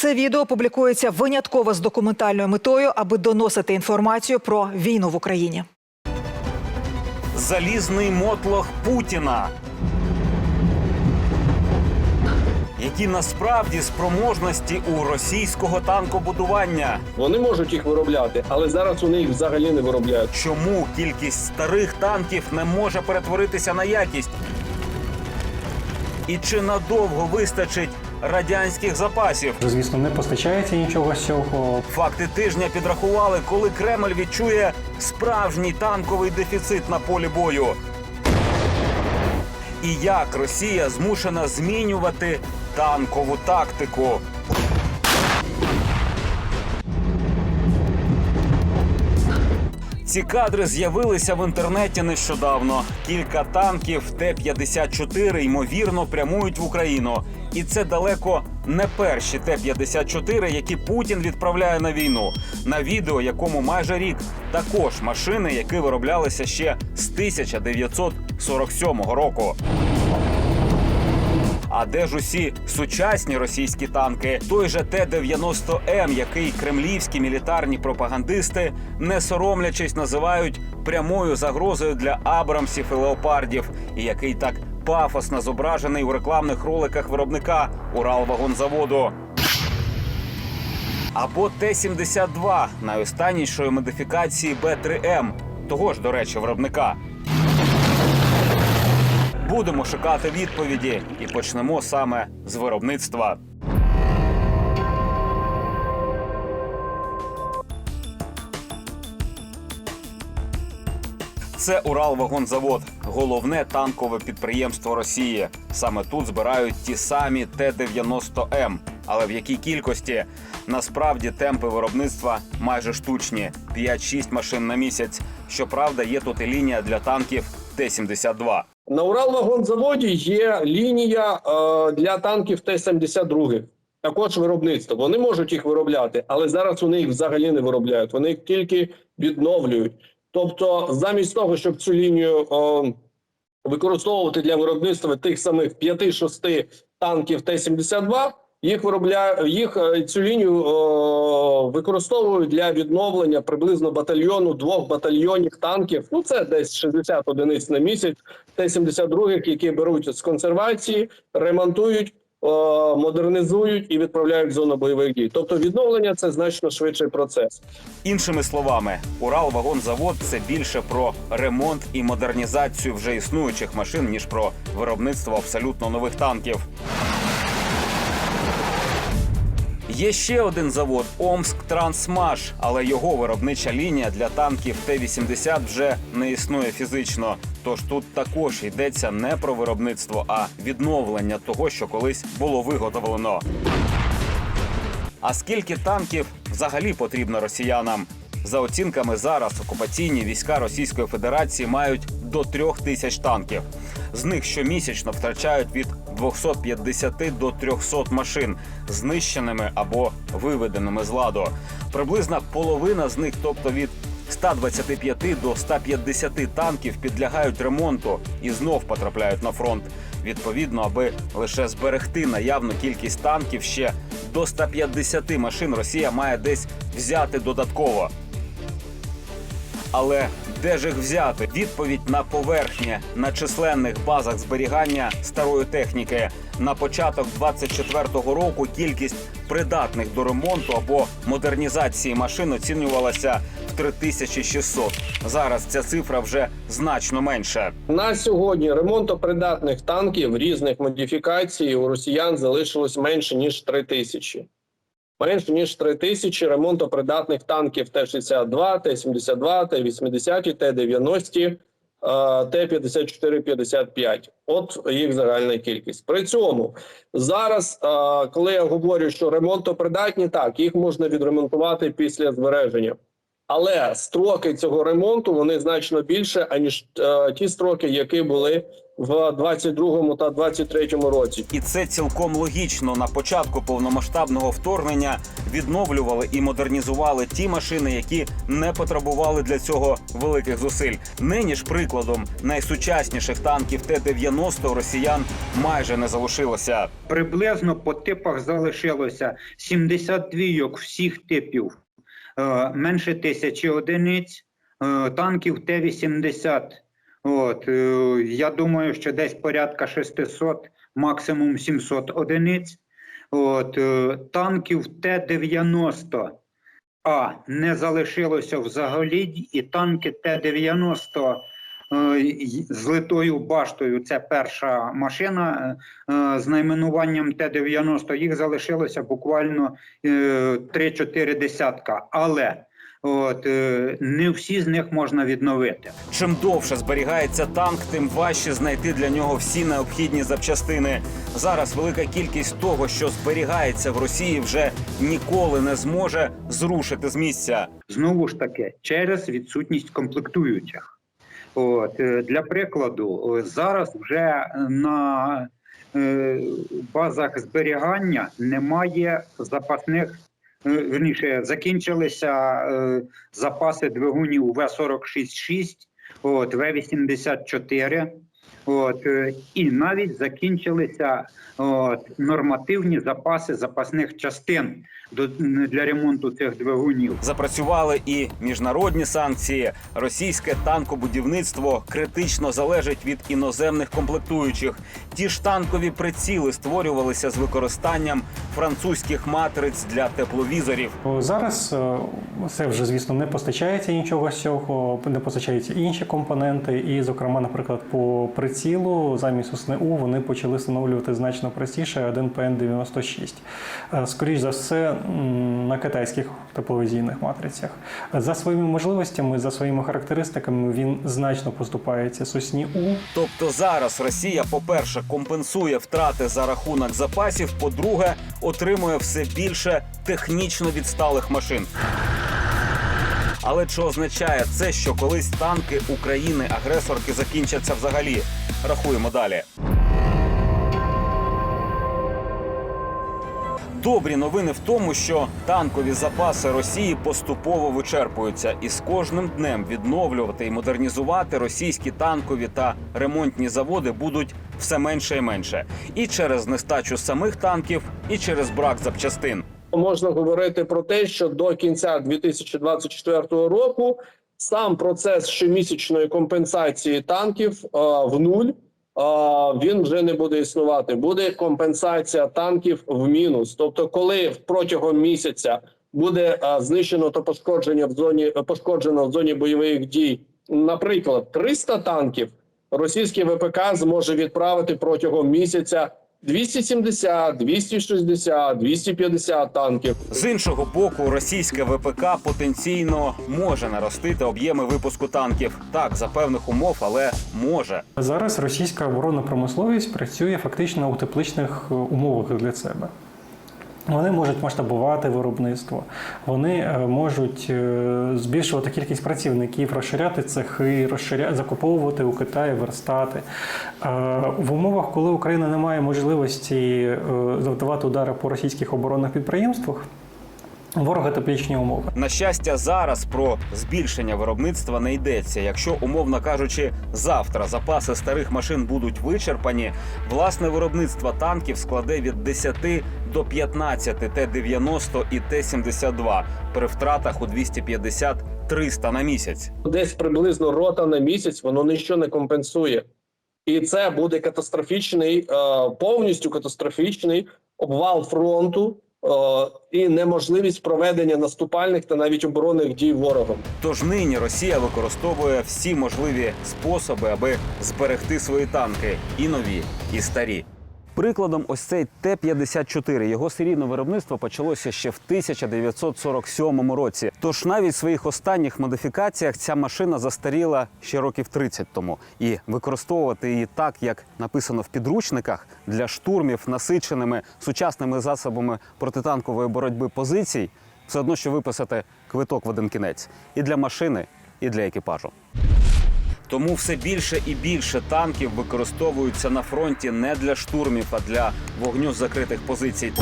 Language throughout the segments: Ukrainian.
Це відео публікується винятково з документальною метою, аби доносити інформацію про війну в Україні. залізний мотлох Путіна. Які насправді спроможності у російського танкобудування? Вони можуть їх виробляти, але зараз вони їх взагалі не виробляють. Чому кількість старих танків не може перетворитися на якість? І чи надовго вистачить радянських запасів? Звісно, не постачається нічого з цього. Факти тижня підрахували, коли Кремль відчує справжній танковий дефіцит на полі бою. І як Росія змушена змінювати танкову тактику. Ці кадри з'явилися в інтернеті нещодавно. Кілька танків Т-54 ймовірно прямують в Україну. І це далеко не перші Т-54, які Путін відправляє на війну. На відео, якому майже рік, також машини, які вироблялися ще з 1947 року. А де ж усі сучасні російські танки? Той же Т-90М, який кремлівські мілітарні пропагандисти, не соромлячись, називають прямою загрозою для абрамсів і леопардів, і який так пафосно зображений у рекламних роликах виробника Уралвагонзаводу. Або Т-72 найостаннішої модифікації Б-3М, того ж, до речі, виробника. Будемо шукати відповіді і почнемо саме з виробництва. Це Уралвагонзавод, головне танкове підприємство Росії. Саме тут збирають ті самі Т-90М. Але в якій кількості насправді темпи виробництва майже штучні 5-6 машин на місяць. Щоправда, є тут і лінія для танків Т-72. На Уралвагонзаводі є лінія е, для танків Т-72. Також виробництво. Вони можуть їх виробляти, але зараз вони їх взагалі не виробляють. Вони їх тільки відновлюють. Тобто, замість того, щоб цю лінію е, використовувати для виробництва тих самих 5-6 танків Т-72, їх виробляють їх е, цю лінію е, використовують для відновлення приблизно батальйону двох батальйонів танків. Ну це десь 60 одиниць на місяць. Т-72, які беруть з консервації, ремонтують. Е, Модернізують і відправляють в зону бойових дій. Тобто відновлення це значно швидший процес. Іншими словами, Уралвагонзавод це більше про ремонт і модернізацію вже існуючих машин, ніж про виробництво абсолютно нових танків. Є ще один завод Омск Трансмаш, але його виробнича лінія для танків Т-80 вже не існує фізично. Тож тут також йдеться не про виробництво, а відновлення того, що колись було виготовлено. А скільки танків взагалі потрібно росіянам? За оцінками зараз окупаційні війська Російської Федерації мають до трьох тисяч танків. З них щомісячно втрачають від 250 до 300 машин, знищеними або виведеними з ладу. Приблизна половина з них, тобто від 125 до 150 танків, підлягають ремонту і знов потрапляють на фронт. Відповідно, аби лише зберегти наявну кількість танків, ще до 150 машин Росія має десь взяти додатково. Але де ж їх взяти? Відповідь на поверхні на численних базах зберігання старої техніки. На початок 24-го року кількість придатних до ремонту або модернізації машин оцінювалася в 3600. Зараз ця цифра вже значно менша. На сьогодні ремонтопридатних танків різних модифікацій у росіян залишилось менше ніж 3 тисячі. Менше ніж 3 тисячі ремонтопридатних танків Т-62, Т-72, Т-80, Т-90, Т-54-55. От їх загальна кількість. При цьому зараз, коли я говорю, що ремонтопридатні, так їх можна відремонтувати після збереження. Але строки цього ремонту вони значно більше аніж е, ті строки, які були в 22-му та 23-му році. І це цілком логічно. На початку повномасштабного вторгнення відновлювали і модернізували ті машини, які не потребували для цього великих зусиль. Нині ж прикладом найсучасніших танків Т-90 росіян майже не залишилося. Приблизно по типах залишилося 72 всіх типів, менше тисячі одиниць, е, танків Т-80. От, е, я думаю, що десь порядка 600, максимум 700 одиниць. От, е, танків Т-90 А не залишилося взагалі, і танки Т-90 е, й- з литою баштою. Це перша машина е, е, з найменуванням Т-90. Їх залишилося буквально е, 3-4 десятка. Але от, е, не всі з них можна відновити. Чим довше зберігається танк, тим важче знайти для нього всі необхідні запчастини. Зараз велика кількість того, що зберігається в Росії, вже ніколи не зможе зрушити з місця. Знову ж таки, через відсутність комплектуючих. От, е, для прикладу, е, зараз вже на е, базах зберігання немає запасних, верніше, закінчилися е, запаси двигунів В-46-6, от, В-84, от, е, і навіть закінчилися от, нормативні запаси запасних частин для ремонту цих двигунів. Запрацювали і міжнародні санкції. Російське танкобудівництво критично залежить від іноземних комплектуючих. Ті ж танкові приціли створювалися з використанням французьких матриць для тепловізорів. Зараз е, це вже, звісно, не постачається нічого з цього, не постачаються інші компоненти. І, зокрема, наприклад, по прицілу замість СНУ вони почали встановлювати значно простіше один ПН-96. Е, Скоріш за все, на китайських тепловізійних матрицях. За своїми можливостями, за своїми характеристиками, він значно поступається сосні У. Тобто зараз Росія, по-перше, компенсує втрати за рахунок запасів, по-друге, отримує все більше технічно відсталих машин. Але чи означає це, що колись танки України-агресорки закінчаться взагалі? Рахуємо далі. Добрі новини в тому, що танкові запаси Росії поступово вичерпуються, і з кожним днем відновлювати і модернізувати російські танкові та ремонтні заводи будуть все менше і менше. І через нестачу самих танків, і через брак запчастин. можна говорити про те, що до кінця 2024 року сам процес щомісячної компенсації танків е, в нуль. Він вже не буде існувати. Буде компенсація танків в мінус. Тобто, коли протягом місяця буде знищено та пошкодження в зоні пошкоджено в зоні бойових дій, наприклад, 300 танків, російський ВПК зможе відправити протягом місяця 270, 260, 250 танків. З іншого боку, російське ВПК потенційно може наростити об'єми випуску танків. Так, за певних умов, але може. Зараз російська оборонна промисловість працює фактично у тепличних е, умовах для себе. Вони можуть масштабувати виробництво, вони е, можуть е, збільшувати кількість працівників, розширяти цехи, розширя... закуповувати у Китаї верстати. Е, В умовах, коли Україна не має можливості завдавати удари по російських оборонних підприємствах, ворога теплічні умови. На щастя, зараз про збільшення виробництва не йдеться. Якщо, умовно кажучи, завтра запаси старих машин будуть вичерпані, власне виробництво танків складе від 10 до 15 Т-90 і Т-72 при втратах у 250-300 на місяць. десь приблизно рота на місяць, воно ніщо не компенсує. І це буде катастрофічний, е, повністю катастрофічний обвал фронту і неможливість проведення наступальних та навіть оборонних дій ворогом. Тож нині Росія використовує всі можливі способи, аби зберегти свої танки і нові, і старі. Прикладом, ось цей Т-54. Його серійне виробництво почалося ще в 1947 році. Тож навіть в своїх останніх модифікаціях ця машина застаріла ще років 30 тому. І використовувати її так, як написано в підручниках, для штурмів насиченими сучасними засобами протитанкової боротьби позицій, все одно, що виписати квиток в один кінець і для машини, і для екіпажу. Тому все більше і більше танків використовуються на фронті не для штурмів, а для вогню з закритих позицій.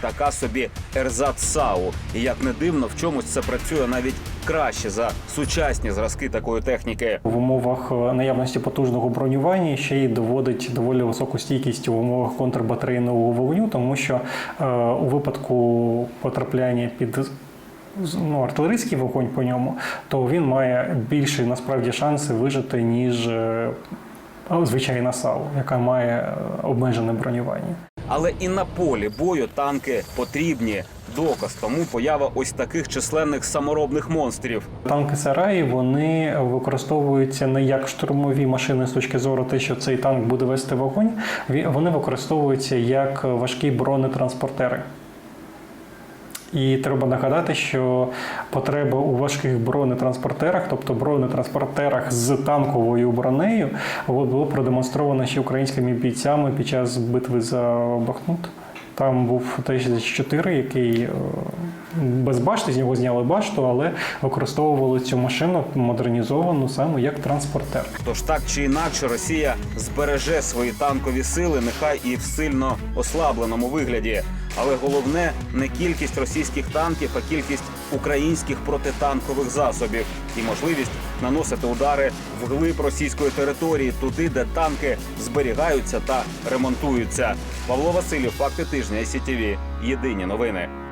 Така собі ерзац САУ. І як не дивно, в чомусь це працює навіть краще за сучасні зразки такої техніки. В умовах е, наявності потужного бронювання ще й доводить доволі високу стійкість в умовах контрбатарейного вогню, тому що е, у випадку потрапляння під ну, артилерійський вогонь по ньому, то він має більші насправді шанси вижити, ніж е, звичайна САУ, яка має е, обмежене бронювання. Але і на полі бою танки потрібні. Доказ тому поява ось таких численних саморобних монстрів. Танки Сараї вони використовуються не як штурмові машини з точки зору те, що цей танк буде вести вогонь. Вони використовуються як важкі бронетранспортери. І треба нагадати, що потреба у важких бронетранспортерах, тобто бронетранспортерах з танковою бронею, було продемонстровано ще українськими бійцями під час битви за Бахмут. Там був Т-64, який е, без башти, з нього зняли башту, але використовували цю машину модернізовану саме як транспортер. Тож так чи інакше Росія збереже свої танкові сили, нехай і в сильно ослабленому вигляді. Але головне не кількість російських танків, а кількість українських протитанкових засобів і можливість наносити удари вглиб російської території, туди, де танки зберігаються та ремонтуються. Павло Васильєв, факти тижня, СІТВ. Єдині новини.